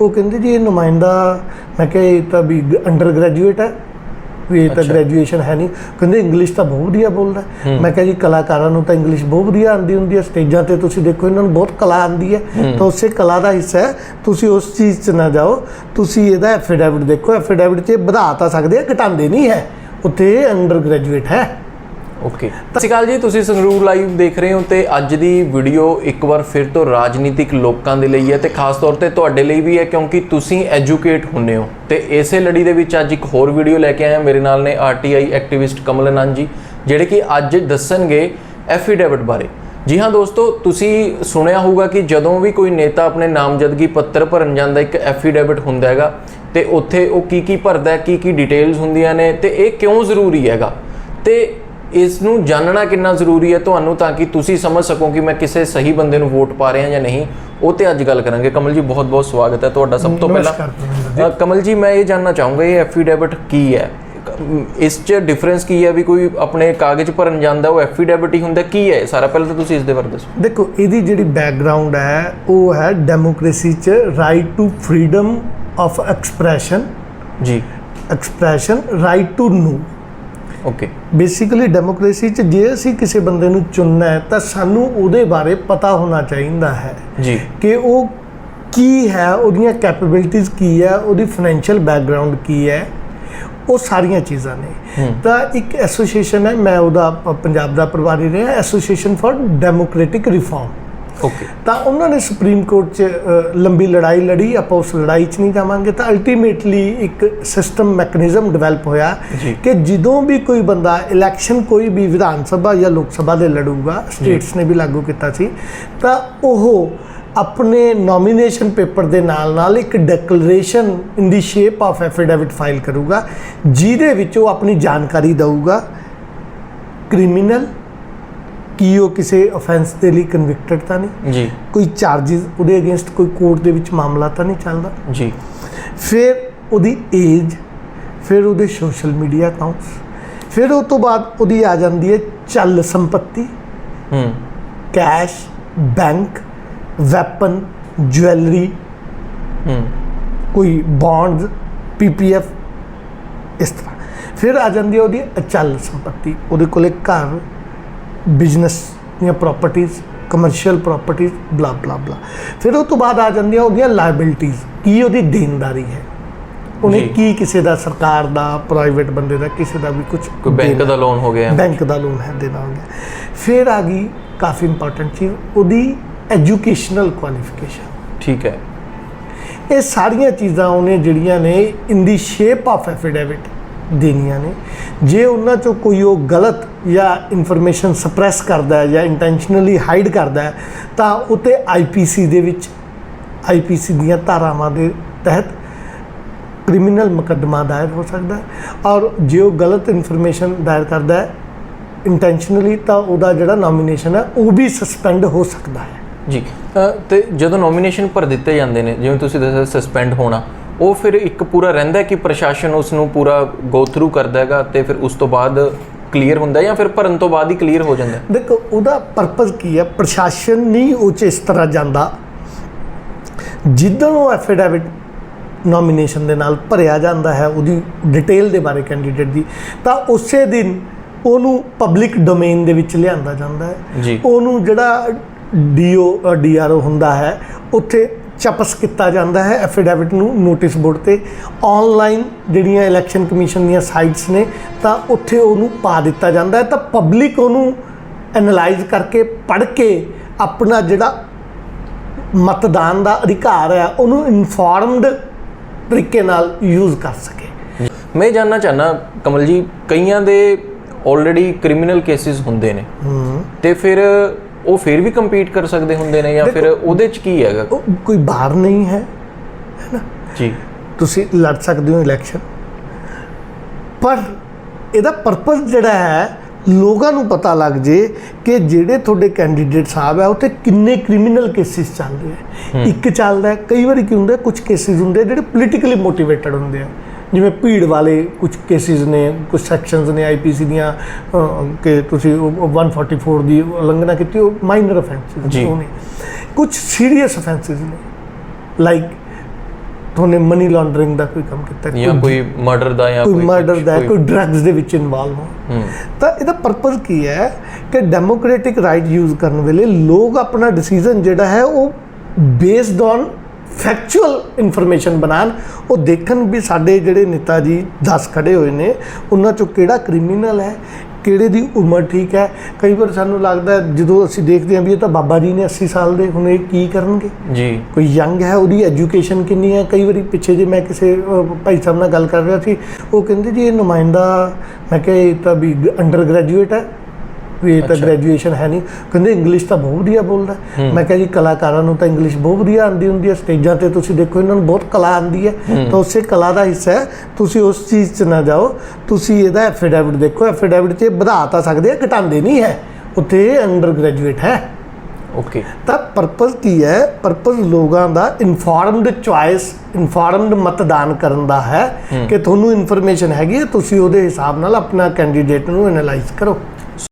ਉਹ ਕਹਿੰਦੇ ਜੀ ਇਹ ਨੁਮਾਇੰਦਾ ਮੈਂ ਕਿਹਾ ਇਹ ਤਾਂ ਵੀ ਅੰਡਰ ਗ੍ਰੈਜੂਏਟ ਹੈ ਵੀ ਇਹ ਤਾਂ। ਗ੍ਰੈਜੂਏਸ਼ਨ ਹੈ ਨਹੀਂ। ਕਹਿੰਦੇ ਇੰਗਲਿਸ਼ ਤਾਂ ਬਹੁਤ ਵਧੀਆ ਬੋਲਦਾ। ਮੈਂ ਕਿਹਾ ਜੀ ਕਲਾਕਾਰਾਂ ਨੂੰ ਤਾਂ ਇੰਗਲਿਸ਼ ਬਹੁਤ ਵਧੀਆ ਆਉਂਦੀ ਹੁੰਦੀ ਹੈ ਸਟੇਜਾਂ ਤੇ ਤੁਸੀਂ ਦੇਖੋ ਇਹਨਾਂ ਨੂੰ ਬਹੁਤ ਕਲਾ ਆਉਂਦੀ ਹੈ। ਤਾਂ ਉਸੇ ਕਲਾ ਦਾ ਹਿੱਸਾ ਹੈ। ਤੁਸੀਂ ਉਸ ਚੀਜ਼ 'ਚ ਨਾ ਜਾਓ। ਤੁਸੀਂ ਇਹਦਾ ਐਫੀਡੈਵਿਟ ਦੇਖੋ। ਐਫੀਡੈਵਿਟ 'ਚ ਵਧਾ ਤਾਂ ਸਕਦੇ ਆ ਘਟਾਉਂਦੇ ਨਹੀਂ ਹੈ। ਉੱਥੇ ਅੰਡਰ ਗ੍ਰੈਜੂਏਟ ਹੈ। ਓਕੇ ਸਤਿ ਸ਼੍ਰੀ ਅਕਾਲ ਜੀ, ਤੁਸੀਂ ਸੰਗਰੂਰ ਲਾਈਵ ਦੇਖ ਰਹੇ ਹੋ ਤੇ ਅੱਜ ਦੀ ਵੀਡੀਓ ਇੱਕ ਵਾਰ ਫਿਰ ਤੋਂ ਰਾਜਨੀਤਿਕ ਲੋਕਾਂ ਦੇ ਲਈ ਹੈ ਤੇ ਖਾਸ ਤੌਰ ਤੇ ਤੁਹਾਡੇ ਲਈ ਵੀ ਹੈ ਕਿਉਂਕਿ ਤੁਸੀਂ ਐਜੂਕੇਟ ਹੁੰਨੇ ਹੋ। ਤੇ ਇਸੇ ਲੜੀ ਦੇ ਵਿੱਚ ਅੱਜ ਇੱਕ ਹੋਰ ਵੀਡੀਓ ਲੈ ਕੇ ਆਇਆ ਮੇਰੇ ਨਾਲ ਨੇ ਆਰਟੀਆਈ ਐਕਟਿਵਿਸਟ ਕਮਲ ਆਨੰਦ ਜੀ, ਜਿਹੜੇ ਕਿ ਅੱਜ ਦੱਸਣਗੇ ਐਫੀਡੇਵਿਟ ਬਾਰੇ। ਜੀ ਹਾਂ ਦੋਸਤੋ, ਤੁਸੀਂ ਸੁਣਿਆ ਹੋਊਗਾ ਕਿ ਜਦੋਂ ਵੀ ਕੋਈ ਨੇਤਾ ਆਪਣੇ ਨਾਮਜ਼ਦਗੀ ਪੱਤਰ ਭਰਨ ਜਾਂਦਾ, ਇੱਕ ਐਫੀਡੇਵਿਟ ਹੁੰਦਾ ਹੈਗਾ ਤੇ ਉੱਥੇ ਉਹ ਕੀ ਕੀ ਭਰਦਾ ਹੈ ਕੀ ਕੀ ਡਿਟੇਲਸ ਹੁੰਦੀਆਂ ਨੇ ਤੇ ਇਹ ਕਿਉਂ ਜ਼ਰੂਰੀ ਹੈਗਾ? ਤੇ ਇਸ ਨੂੰ ਜਾਣਨਾ ਕਿੰਨਾ ਜ਼ਰੂਰੀ ਹੈ ਤੁਹਾਨੂੰ ਤਾਂ ਕਿ ਤੁਸੀਂ ਸਮਝ ਸਕੋ ਕਿ ਮੈਂ ਕਿਸੇ ਸਹੀ ਬੰਦੇ ਨੂੰ ਵੋਟ ਪਾ ਰਿਹਾ ਜਾਂ ਨਹੀਂ। ਉਹ ਤੇ ਅੱਜ ਗੱਲ ਕਰਾਂਗੇ। ਕਮਲ ਜੀ ਬਹੁਤ ਬਹੁਤ ਸਵਾਗਤ ਹੈ ਤੁਹਾਡਾ ਸਭ ਤੋਂ ਪਹਿਲਾਂ। ਕਮਲ ਜੀ। ਮੈਂ ਇਹ ਜਾਨਣਾ ਚਾਹੂੰਗਾ ਇਹ ਐਫੀਡੇਵਿਟ ਕੀ ਹੈ? ਇਸ 'ਚ ਡਿਫਰੈਂਸ ਕੀ ਹੈ ਵੀ ਕੋਈ ਆਪਣੇ ਕਾਗਜ਼ ਭਰਨ ਜਾਂਦਾ ਉਹ ਐਫੀਡੇਵਿਟ ਹੀ ਹੁੰਦਾ ਕੀ ਹੈ ਸਾਰਾ? ਪਹਿਲਾਂ ਤਾਂ ਤੁਸੀਂ ਇਸ ਦੇ ਬਾਰੇ ਦੱਸੋ। ਦੇਖੋ ਇਹਦੀ ਜਿਹੜੀ ਬੈਕਗ੍ਰਾਉਂਡ ਹੈ ਉਹ ਹੈ ਡੈਮੋਕ੍ਰੇਸੀ 'ਚ right to freedom of expression ਜੀ। Expression right to know okay basically democracy 'ਚ ਜੇ ਅਸੀਂ ਕਿਸੇ ਬੰਦੇ ਨੂੰ ਚੁਣਨਾ ਹੈ ਤਾਂ ਸਾਨੂੰ ਉਹਦੇ ਬਾਰੇ ਪਤਾ ਹੋਣਾ ਚਾਹੀਦਾ ਹੈ ਜੀ। ਕਿ ਉਹ ਕੀ ਹੈ ਉਹਦੀਆਂ ਕੈਪੇਬਿਲਿਟੀਜ਼ ਕੀ ਹੈ ਉਹਦੀ ਫਾਈਨੈਂਸ਼ੀਅਲ ਬੈਕਗ੍ਰਾਉਂਡ ਕੀ ਹੈ। ਉਹ ਸਾਰੀਆਂ ਚੀਜ਼ਾਂ ਨੇ। ਤਾਂ ਇੱਕ ਐਸੋਸੀਏਸ਼ਨ ਹੈ ਮੈਂ ਉਹਦਾ ਪੰਜਾਬ ਦਾ ਪ੍ਰਭਾਰੀ ਰਿਹਾ association for democratic reform okay ਤਾਂ ਉਹਨਾਂ ਨੇ ਸੁਪਰੀਮ ਕੋਰਟ 'ਚ ਲੰਬੀ ਲੜਾਈ ਲੜੀ ਆਪਾਂ ਉਸ ਲੜਾਈ 'ਚ ਨਹੀਂ ਜਾਵਾਂਗੇ ਤਾਂ ਅਲਟੀਮੇਟਲੀ ਇੱਕ ਸਿਸਟਮ ਮੈਕੈਨਿਜ਼ਮ ਡਿਵੈਲਪ ਹੋਇਆ। ਕਿ ਜਦੋਂ ਵੀ ਕੋਈ ਬੰਦਾ ਇਲੈਕਸ਼ਨ ਕੋਈ ਵੀ ਵਿਧਾਨ ਸਭਾ ਜਾਂ ਲੋਕ ਸਭਾ ਦੇ ਲੜੂਗਾ ਸਟੇਟਸ ਨੇ ਵੀ ਲਾਗੂ ਕੀਤਾ ਸੀ ਤਾਂ ਉਹ ਆਪਣੇ ਨੋਮੀਨੇਸ਼ਨ ਪੇਪਰ ਦੇ ਨਾਲ ਨਾਲ ਇੱਕ declaration in the shape of affidavit file ਕਰੂਗਾ ਜਿਹਦੇ ਵਿੱਚ ਉਹ ਆਪਣੀ ਜਾਣਕਾਰੀ ਦਊਗਾ ਕ੍ਰਿਮੀਨਲ ਕੀ ਉਹ ਕਿਸੇ ਅਫੈਂਸ ਦੇ ਲਈ ਕਨਵਿਕਟਡ ਤਾਂ ਨਹੀਂ? ਜੀ। ਕੋਈ ਚਾਰजेस ਉਹਦੇ ਅਗੇਂਸਟ ਕੋਈ ਕੋਰਟ ਦੇ ਵਿੱਚ ਮਾਮਲਾ ਤਾਂ ਨਹੀਂ ਚੱਲਦਾ? ਜੀ। ਫਿਰ ਉਹਦੀ ਏਜ ਫਿਰ ਉਹਦੇ ਸੋਸ਼ਲ ਮੀਡੀਆ ਅਕਾਊਂਟਸ ਫਿਰ ਉਸ ਤੋਂ ਬਾਅਦ ਉਹਦੀ ਆ ਜਾਂਦੀ ਹੈ ਚੱਲ ਸੰਪਤੀ ਹੂੰ। ਕੈਸ਼ ਬੈਂਕ ਵੈਪਨ ਜੁਐਲਰੀ ਹੂੰ। ਕੋਈ ਬੌਂਡ ਪੀਪੀਐਫ ਇਸ ਤਰ੍ਹਾਂ। ਫਿਰ ਆ ਜਾਂਦੀ ਹੈ ਉਹਦੀ ਅਚਲ ਸੰਪਤੀ ਉਹਦੇ ਕੋਲੇ ਘਰ ਬਿਜ਼ਨਸ ਦੀਆਂ ਪ੍ਰਾਪਰਟੀਆਂ ਕਮਰਸ਼ੀਅਲ ਪ੍ਰਾਪਰਟੀਆਂ ਬਲਾ ਬਲਾ ਬਲਾ ਫਿਰ ਉਹ ਤੋਂ ਬਾਅਦ ਆ ਜਾਂਦੀਆਂ ਉਹਦੀਆਂ ਲਾਇਬਿਲਿਟੀਆਂ ਕੀ ਉਹਦੀ ਦੇਣਦਾਰੀ ਹੈ? ਉਹਨੇ ਜੀ। ਕੀ ਕਿਸੇ ਦਾ ਸਰਕਾਰ ਦਾ ਪ੍ਰਾਈਵੇਟ ਬੰਦੇ ਦਾ ਕਿਸੇ ਦਾ ਵੀ ਕੁਝ ਕੋਈ ਬੈਂਕ ਦਾ ਲੋਨ ਹੋ ਗਿਆ। ਬੈਂਕ ਦਾ ਲੋਨ ਹੈ ਦੇਣਾ ਹੋ ਗਿਆ। ਫਿਰ ਆ ਗਈ ਕਾਫੀ ਇੰਪੋਰਟੈਂਟ ਚੀਜ਼ ਉਹਦੀ ਐਜੂਕੇਸ਼ਨਲ ਕੁਆਲੀਫਿਕੇਸ਼ਨ ਠੀਕ ਹੈ। ਇਹ ਸਾਰੀਆਂ ਚੀਜ਼ਾਂ ਉਹਨੇ ਜਿਹੜੀਆਂ ਨੇ in the shape of affidavit ਦੇਣੀਆਂ ਨੇ। ਜੇ ਉਹਨਾਂ ਚੋਂ ਕੋਈ ਉਹ ਗਲਤ ਜਾਂ ਇਨਫੋਰਮੇਸ਼ਨ ਸਪਰੈਸ ਕਰਦਾ ਹੈ ਜਾਂ ਇੰਟੈਂਸ਼ਨਲੀ ਹਾਈਡ ਕਰਦਾ ਹੈ ਤਾਂ ਉਤੇ ਆਈਪੀਸੀ ਦੇ ਵਿੱਚ ਆਈਪੀਸੀ ਦੀਆਂ ਧਾਰਾਵਾਂ ਦੇ ਤਹਿਤ ਕ੍ਰਿਮੀਨਲ ਮੁਕੱਦਮਾ ਦਾਇਰ ਹੋ ਸਕਦਾ ਹੈ। ਔਰ ਜੇ ਉਹ ਗਲਤ ਇਨਫੋਰਮੇਸ਼ਨ ਦਾਇਰ ਕਰਦਾ ਹੈ ਇੰਟੈਂਸ਼ਨਲੀ ਤਾਂ ਉਹਦਾ ਜਿਹੜਾ ਨੋਮੀਨੇਸ਼ਨ ਹੈ ਉਹ ਵੀ ਸਸਪੈਂਡ ਹੋ ਸਕਦਾ ਹੈ। ਜੀ। ਅ, ਤੇ ਜਦੋਂ ਨੋਮੀਨੇਸ਼ਨ ਭਰ ਦਿੱਤੇ ਜਾਂਦੇ ਨੇ ਜਿਵੇਂ ਤੁਸੀਂ ਦੱਸਿਆ ਸਸਪੈਂਡ ਹੋਣਾ ਉਹ ਫਿਰ ਇੱਕ ਪੂਰਾ ਰਹਿੰਦਾ ਕਿ ਪ੍ਰਸ਼ਾਸਨ ਉਸ ਨੂੰ ਪੂਰਾ ਗੋ ਥਰੂ ਕਰਦਾ ਹੈਗਾ ਤੇ ਫਿਰ ਉਸ ਤੋਂ ਬਾਅਦ ਕਲੀਅਰ ਹੁੰਦਾ ਜਾਂ ਫਿਰ ਭਰਨ ਤੋਂ ਬਾਅਦ ਹੀ ਕਲੀਅਰ ਹੋ ਜਾਂਦਾ? ਦੇਖੋ ਉਹਦਾ ਪਰਪਸ ਕੀ ਹੈ ਪ੍ਰਸ਼ਾਸਨ ਨਹੀਂ ਉਹ 'ਚ ਇਸ ਤਰ੍ਹਾਂ ਜਾਂਦਾ ਜਿੱਦਣ ਉਹ ਐਫੀਡੇਵਿਟ ਨੋਮੀਨੇਸ਼ਨ ਦੇ ਨਾਲ ਭਰਿਆ ਜਾਂਦਾ ਹੈ ਉਹਦੀ ਡਿਟੇਲ ਦੇ ਬਾਰੇ ਕੈਂਡੀਡੇਟ ਦੀ ਤਾਂ ਉਸੇ ਦਿਨ ਉਹਨੂੰ ਪਬਲਿਕ ਡੋਮੇਨ ਦੇ ਵਿੱਚ ਲਿਆਂਦਾ ਜਾਂਦਾ ਹੈ। ਉਹਨੂੰ ਜਿਹੜਾ ਡੀਓ ਡੀਆਰਓ ਹੁੰਦਾ ਹੈ ਉੱਥੇ ਚਪਸ ਕੀਤਾ ਜਾਂਦਾ ਹੈ ਐਫੀਡੇਵਿਟ ਨੂੰ ਨੋਟਿਸ ਬੋਰਡ ਤੇ। ਆਨਲਾਈਨ ਜਿਹੜੀਆਂ ਇਲੈਕਸ਼ਨ ਕਮਿਸ਼ਨ ਦੀਆਂ ਸਾਈਟਸ ਨੇ ਤਾਂ ਉੱਥੇ ਉਹਨੂੰ ਪਾ ਦਿੱਤਾ ਜਾਂਦਾ ਹੈ। ਤਾਂ ਪਬਲਿਕ ਉਹਨੂੰ ਐਨਲਾਈਜ਼ ਕਰਕੇ ਪੜ੍ਹ ਕੇ ਆਪਣਾ ਜਿਹੜਾ ਮਤਦਾਨ ਦਾ ਅਧਿਕਾਰ ਹੈ ਉਹਨੂੰ ਇਨਫੋਰਮਡ ਤਰੀਕੇ ਨਾਲ ਯੂਜ਼ ਕਰ ਸਕੇ। ਮੈਂ ਜਾਨਣਾ ਚਾਹਨਾ ਕਮਲ ਜੀ ਕਈਆਂ ਦੇ ਆਲਰੇਡੀ ਕ੍ਰਿਮੀਨਲ ਕੇਸਿਸ ਹੁੰਦੇ ਨੇ। ਤੇ ਫਿਰ ਉਹ ਫਿਰ ਵੀ ਕੰਪੀਟ ਕਰ ਸਕਦੇ ਹੁੰਦੇ ਨੇ ਜਾਂ ਫਿਰ ਉਹਦੇ ਚ ਕੀ ਹੈਗਾ? ਕੋਈ ਬਾਹਰ ਨਹੀਂ ਹੈ ਜੀ। ਤੁਸੀਂ ਲੜ ਸਕਦੇ ਹੋ ਇਲੈਕਸ਼ਨ ਪਰ ਇਹਦਾ ਪਰਪਸ ਜਿਹੜਾ ਹੈ ਲੋਕਾਂ ਨੂੰ ਪਤਾ ਲੱਗ ਜੇ ਕਿ ਜਿਹੜੇ ਤੁਹਾਡੇ ਕੈਂਡੀਡੇਟ ਸਾਹਿਬ ਹੈ ਉੱਥੇ ਕਿੰਨੇ ਕ੍ਰਿਮੀਨਲ ਕੇਸਿਸ ਚੱਲ ਰਹੇ ਹੈ। ਇੱਕ ਚੱਲਦਾ ਹੈ ਕਈ ਵਾਰੀ ਕੀ ਹੁੰਦਾ ਕੁਝ ਕੇਸਿਸ ਹੁੰਦੇ ਆ ਜਿਹੜੇ ਪੋਲੀਟੀਕਲੀ ਮੋਟੀਵੇਟਡ ਹੁੰਦੇ ਆ। ਜਿਵੇਂ ਭੀੜ ਵਾਲੇ ਕੁਝ ਕੇਸਿਸ ਨੇ ਕੁਝ ਸੈਕਸ਼ਨਸ ਨੇ ਆਈਪੀਸੀ ਦੀਆਂ ਕਿ ਤੁਸੀਂ ਉਹ- ਉਹ 144 ਦੀ ਉਲੰਘਣਾ ਕੀਤੀ ਉਹ ਮਾਈਨਰ। ਅਫੈਂਸਸ ਨੇ ਕੁਝ ਸੀਰੀਅਸ ਅਫੈਂਸਸ ਨੇ। ਲਾਈਕ ਤੁਹਾਨੇ ਮਨੀ ਲਾਂਡਰਿੰਗ ਦਾ ਕੋਈ ਕੰਮ ਕੀਤਾ ਜਾਂ ਕੋਈ ਮਰਡਰ ਦਾ ਜਾਂ ਕੋਈ ਮਰਡਰ ਦਾ ਕੋਈ ਡਰੱਗਸ ਦੇ ਵਿੱਚ ਇਨਵੋਲਵ ਹੋ ਹੂੰ। ਤਾਂ ਇਹਦਾ ਪਰਪਸ ਕੀ ਹੈ? ਕਿ ਡੈਮੋਕ੍ਰੈਟਿਕ ਰਾਈਟ ਯੂਜ਼ ਕਰਨ ਵੇਲੇ ਲੋਕ ਆਪਣਾ ਡਿਸੀਜਨ ਜਿਹੜਾ ਹੈ ਉਹ ਬੇਸਡ ਔਨ ਫੈਕਚੁਅਲ ਇਨਫੋਰਮੇਸ਼ਨ ਬਣਾਉਣ ਉਹ ਦੇਖਣ ਵੀ ਸਾਡੇ ਜਿਹੜੇ ਨੇਤਾ ਜੀ 10 ਖੜੇ ਹੋਏ ਨੇ ਉਹਨਾਂ ਚੋਂ ਕਿਹੜਾ ਕ੍ਰਿਮੀਨਲ ਹੈ ਕਿਹੜੇ ਦੀ ਉਮਰ ਠੀਕ ਹੈ? ਕਈ ਵਾਰ ਸਾਨੂੰ ਲੱਗਦਾ ਜਦੋਂ ਅਸੀਂ ਦੇਖਦੇ ਹਾਂ ਵੀ ਇਹ ਤਾਂ ਬਾਬਾ ਜੀ ਨੇ 80 ਸਾਲ ਦੇ ਹੁਣ ਇਹ ਕੀ ਕਰਨਗੇ? ਜੀ। ਕੋਈ ਯੰਗ ਹੈ ਉਹਦੀ ਐਜੂਕੇਸ਼ਨ ਕਿੰਨੀ ਹੈ? ਕਈ ਵਾਰੀ ਪਿੱਛੇ ਜੇ ਮੈਂ ਕਿਸੇ ਭਾਈ ਸਾਹਿਬ ਨਾਲ ਗੱਲ ਕਰ ਰਿਹਾ ਸੀ ਉਹ ਕਹਿੰਦੇ ਜੀ ਇਹ ਨੁਮਾਇੰਦਾ ਮੈਂ ਕਿਹਾ ਇਹ ਤਾਂ ਵੀ ਅੰਡਰ ਗ੍ਰੈਜੂਏਟ ਹੈ ਵੀ ਇਹ ਤਾਂ। ਗ੍ਰੈਜੂਏਸ਼ਨ ਹੈ ਨਹੀਂ। ਕਹਿੰਦੇ ਇੰਗਲਿਸ਼ ਤਾਂ ਬਹੁਤ ਵਧੀਆ ਬੋਲਦਾ। ਮੈਂ ਕਿਹਾ ਜੀ ਕਲਾਕਾਰਾਂ ਨੂੰ ਤਾਂ ਇੰਗਲਿਸ਼ ਬਹੁਤ ਵਧੀਆ ਆਉਂਦੀ ਹੁੰਦੀ ਹੈ। ਸਟੇਜਾਂ ਤੇ ਤੁਸੀਂ ਦੇਖੋ ਇਹਨਾਂ ਨੂੰ ਬਹੁਤ ਕਲਾ ਆਉਂਦੀ ਹੈ। ਤਾਂ ਉਸੇ ਕਲਾ ਦਾ ਹਿੱਸਾ ਹੈ। ਤੁਸੀਂ ਉਸ ਚੀਜ਼ 'ਚ ਨਾ ਜਾਓ। ਤੁਸੀਂ ਇਹਦਾ ਐਫੀਡੈਵਿਟ ਦੇਖੋ। ਐਫੀਡੈਵਿਟ 'ਚ ਵਧਾ ਤਾਂ ਸਕਦੇ ਆ ਘਟਾਉਂਦੇ ਨਹੀਂ ਹੈ। ਉੱਥੇ ਅੰਡਰ ਗ੍ਰੈਜੂਏਟ ਹੈ। ਓਕੇ ਤਾਂ ਪਰਪਸ ਕੀ ਹੈ? ਪਰਪਸ ਲੋਕਾਂ ਦਾ ਇਨਫੋਰਮਡ ਚੁਆਇਸ ਇਨਫੋਰਮਡ ਮਤਦਾਨ ਕਰਨ ਦਾ ਹੈ ਕਿ ਤੁਹਾਨੂੰ ਇਨਫੋਰਮੇਸ਼ਨ ਹੈਗੀ ਹੈ। ਤੁਸੀਂ ਉਹਦੇ ਹਿਸਾਬ ਨਾਲ ਆਪਣਾ ਕੈਂਡੀਡੇਟ ਨੂੰ ਐਨਾਲਾਈਜ਼ ਕਰੋ।